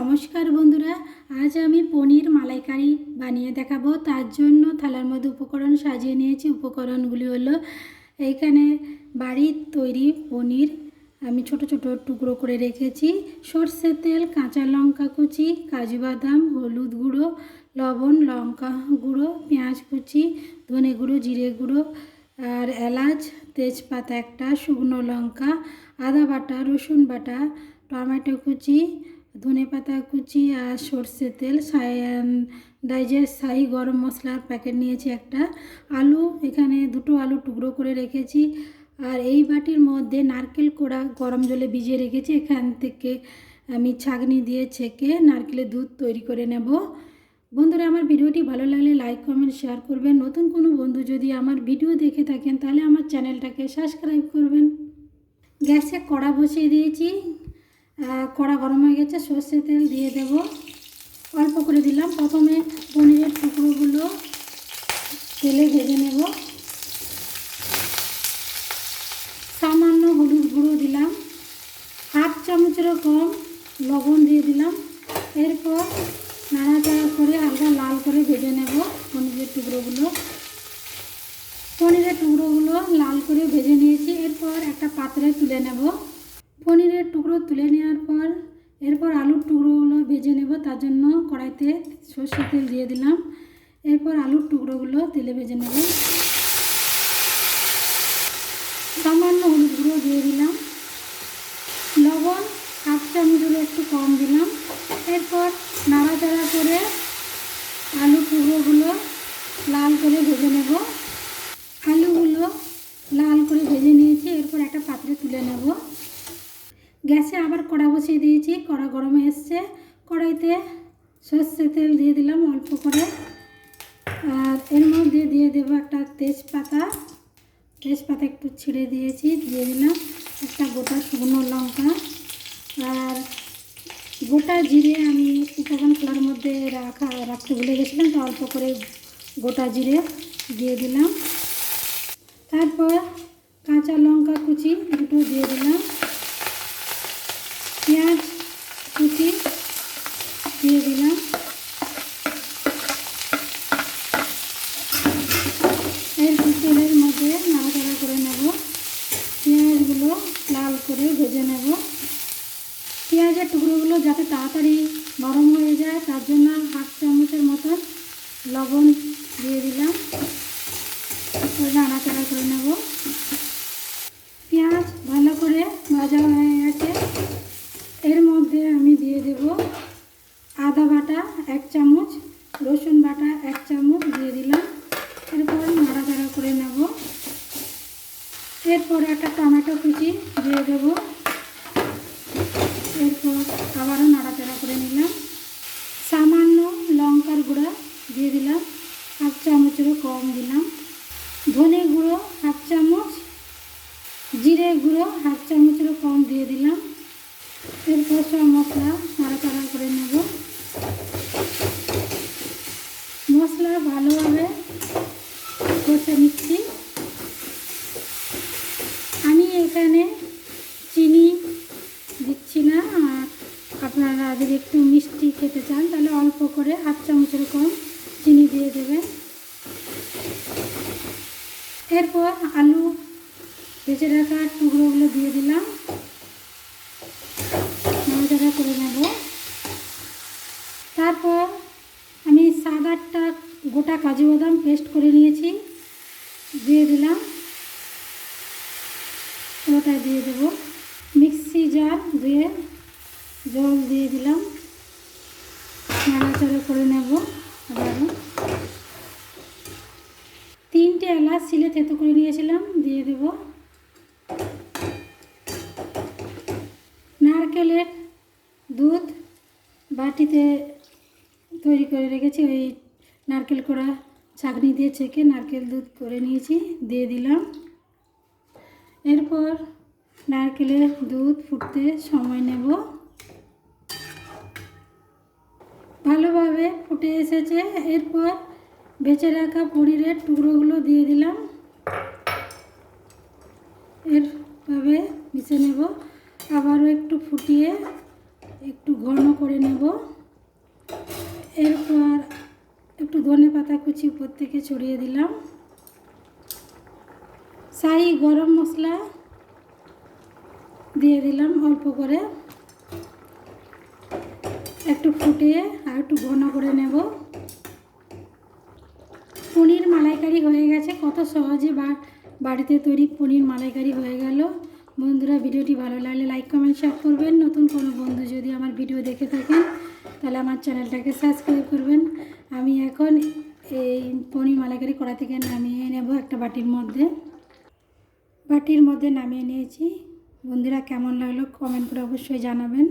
নমস্কার বন্ধুরা, আজ আমি পনির মালাইকারি বানিয়ে দেখাবো। তার জন্য থালার মধ্যে উপকরণ সাজিয়ে নিয়েছি। উপকরণগুলি হলো, এইখানে বাড়ির তৈরি পনির আমি ছোট ছোট টুকরো করে রেখেছি। সর্ষের তেল, কাঁচা লঙ্কা কুচি, কাজু বাদাম, হলুদ গুঁড়ো, লবণ, লঙ্কা গুঁড়ো, পেঁয়াজ কুচি, ধনে গুঁড়ো, জিরে গুঁড়ো আর এলাচ, তেজপাতা একটা, শুকনো লঙ্কা, আদা বাটা, রসুন বাটা, টমেটো কুচি ধনে পাতা, কুচি আর সর্ষে তেল ডাইজেস্ট শাহি গরম মশলার প্যাকেট নিয়েছি একটা আলু। এখানে দুটো আলু টুকরো করে রেখেছি আর এই বাটির মধ্যে নারকেল কোড়া গরম জলে ভিজিয়ে রেখেছি। এখান থেকে আমি ছাঁকনি দিয়ে ছেঁকে নারকেলের দুধ তৈরি করে নেব। বন্ধুরা, আমার ভিডিওটি ভালো লাগলে লাইক কমেন্ট শেয়ার করবেন। নতুন কোনো বন্ধু যদি আমার ভিডিও দেখে থাকেন, তাহলে আমার চ্যানেলটাকে সাবস্ক্রাইব করবেন। গ্যাসে কড়া বসিয়ে দিয়েছি। কড়া গরম হয়ে গেছে, সর্ষে তেল দিয়ে দেব। অল্প করে দিলাম। প্রথমে পনিরের টুকরোগুলো তেলে ভেজে নেব। সামান্য হলুদ গুঁড়ো দিলাম। হাফ চামচেরও কম লবণ দিয়ে দিলাম। এরপর নাড়াচাড়া করে হালকা লাল করে ভেজে নেব পনিরের টুকরোগুলো। পনিরের টুকরোগুলো লাল করে ভেজে নিয়েছি। এরপর একটা পাত্রে তুলে নেব। পনিরের টুকরো তুলে নেওয়ার পর, এরপর আলুর টুকরোগুলো ভেজে নেব, তার জন্য কড়াইতে সর্ষে তেল দিয়ে দিলাম। এরপর আলুর টুকরোগুলো তেলে ভেজে নেব। সামান্য হলুদ গুঁড়ো দিয়ে দিলাম। লবণ হাফ চামচগুলো একটু কম দিলাম। এরপর নাড়াচাড়া করে আলু টুকরোগুলো লাল করে ভেজে নেব আলুগুলো লাল করে ভেজে নিয়েছি এরপর একটা পাত্রে তুলে নেব গ্যাসে আবার কড়া বসিয়ে দিয়েছি, কড়া গরমে এসছে। কড়াইতে সর্ষে তেল দিয়ে দিলাম অল্প করে। আর এর মধ্যে দিয়ে দেবো একটা তেজপাতা। তেজপাতা একটু ছিঁড়ে দিয়েছি, দিয়ে দিলাম একটা গোটা শুকনো লঙ্কা। আর গোটা জিরে আমি উপকরণ খোলার মধ্যে রাখা, রাখতে ভুলে গেছিলাম, তো অল্প করে গোটা জিরে দিয়ে দিলাম। তারপর কাঁচা লঙ্কা কুচি দুটো দিয়ে দিলাম। পেঁয়াজ কুচি দিয়ে দিলাম। এর তেলের মধ্যে নাড়াচাড়া করে নেব। পেঁয়াজগুলো লাল করে ভেজে নেব। পেঁয়াজের টুকরোগুলো যাতে তাড়াতাড়ি নরম হয়ে যায়, তার জন্য হাফ চামচের মতন লবণ দিয়ে দিলাম। নাড়াচাড়া করে নেব পেঁয়াজ ভালো করে ভাজা হয়ে গেছে এর মধ্যে আমি দিয়ে দেব আদা বাটা এক চামচ রসুন বাটা এক চামচ দিয়ে দিলাম। এরপর নাড়াচাড়া করে নেব। এরপর একটা টমেটো কুচি দিয়ে দেব। এরপর আবারও নাড়াচাড়া করে নিলাম। সামান্য লঙ্কার গুঁড়া দিয়ে দিলাম। হাফ চামচেরও কম দিলাম। ধনে গুঁড়ো হাফ চামচ। জিরে গুঁড়ো হাফ চামচেরও কম দিয়ে দিলাম। এরপর সব মশলা নাড়াচাড়া করে নেব। মশলা ভালোভাবে কষে নিচ্ছি। আমি এখানে চিনি দিচ্ছি না, আর আপনারা যদি একটু মিষ্টি খেতে চান, তাহলে অল্প করে হাফ চামচের কম চিনি দিয়ে দেবেন। এরপর আলু ভেজে রাখা টুকরোগুলো দিয়ে দিলাম নাড়াচাড়া করে নেব তারপর আমি সাত আটটা গোটা কাজু বাদাম পেস্ট করে নিয়েছি। দিয়ে দিলাম। ওটা দিয়ে দেবো। মিক্সি জার দিয়ে জল দিয়ে দিলাম। নাড়াচাড়া করে নেব আবারও তিনটে এলাচ সিলে থেতো করে নিয়েছিলাম, দিয়ে দেব। নারকেলের দুধ বাটিতে তৈরি করে রেখেছি, ওই নারকেল কড়া চাকনি দিয়ে ছেঁকে নারকেল দুধ করে নিয়েছি, দিয়ে দিলাম। এরপর নারকেলের দুধ ফুটতে সময় নেব। ভালোভাবে ফুটে এসেছে। এরপর বেঁচে রাখা পনিরের টুকরোগুলো দিয়ে দিলাম। এরভাবে মিশে নেব। আবারও একটু ফুটিয়ে একটু ঘন করে নেব এরপর একটু ধনে পাতা কুচি উপর থেকে ছড়িয়ে দিলাম। শাহি গরম মশলা দিয়ে দিলাম অল্প করে। একটু ফুটিয়ে আর একটু ঘন করে নেব। পনির মালাইকারি হয়ে গেছে। কত সহজে বাড়িতে তৈরি পনির মালাইকারি হয়ে গেল। বন্ধুরা ভিডিওটি ভালো লাগলে লাইক কমেন্ট শেয়ার করবেন। নতুন কোনো বন্ধু যদি আমার ভিডিও দেখে থাকেন, তাহলে আমার চ্যানেলটাকে সাবস্ক্রাইব করবেন। আমি এখন এই পনির মালাইকারি কড়া থেকে নামিয়ে নেব একটা বাটির মধ্যে। বাটির মধ্যে নামিয়ে নিয়েছি। বন্ধুরা কেমন লাগল কমেন্ট করে অবশ্যই জানাবেন।